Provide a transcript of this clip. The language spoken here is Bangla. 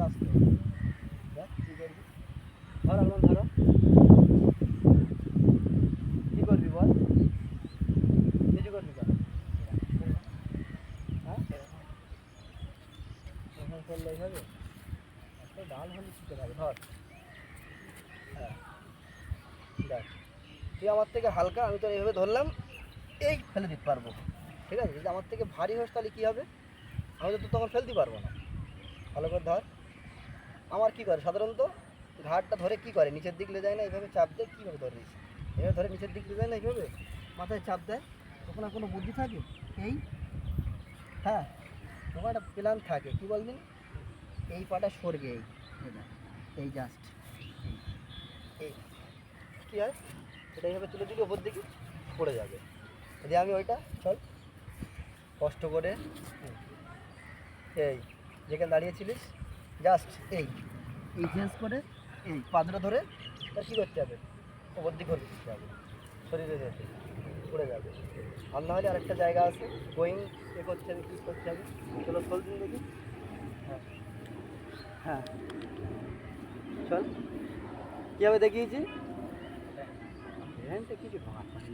ধর বল? কেন হ্যাঁ? এত ডাল হলে ধর। হ্যাঁ। দেখ, তুই আমার থেকে হালকা, আমি তো এইভাবে ধরলাম, এই ফেলে দিতে পারব। ঠিক আছে? যদি আমার থেকে ভারী হোস, তাহলে কী হবে? আমি তো তখন ফেলতে পারব না। ভালো করে ধর। আমার কি করে? সাধারণত ঘাটটা ধরে কি করে? নিচের দিক যায় না, এইভাবে চাপ দেয় কীভাবে ধরিস এভাবে ধরে নিচের দিক যায় না, এইভাবে? মাথায় চাপ দেয়? তখন আর কোনো বুদ্ধি থাকে? এই হ্যাঁ তখন একটা প্ল্যান থাকে। কী বলদিন এই পাটা সরবে, এই এই জাস্ট এই কী হয়? এটা এইভাবে তুলে দিলে ওপর দিকে পড়ে যাবে। যদি আমি ওইটা, চল, কষ্ট করে এই, যেখানে দাঁড়িয়েছিলিস জাস্ট এই। এই চেঞ্জ করে এই পাদরা ধরে তা কী করতে হবে? ওপর দিকে করে দিতে হবে। শরীরে রেখে পড়ে যাবে। আর না হলে আরেকটা জায়গা আছে গোয়িং এ করতে হবে কী করতে হবে? চলো চল দিন দেখি। হ্যাঁ। হ্যাঁ। চল। কীভাবে দেখিয়েছি? হ্যাঁ। কিছু ভাত পানি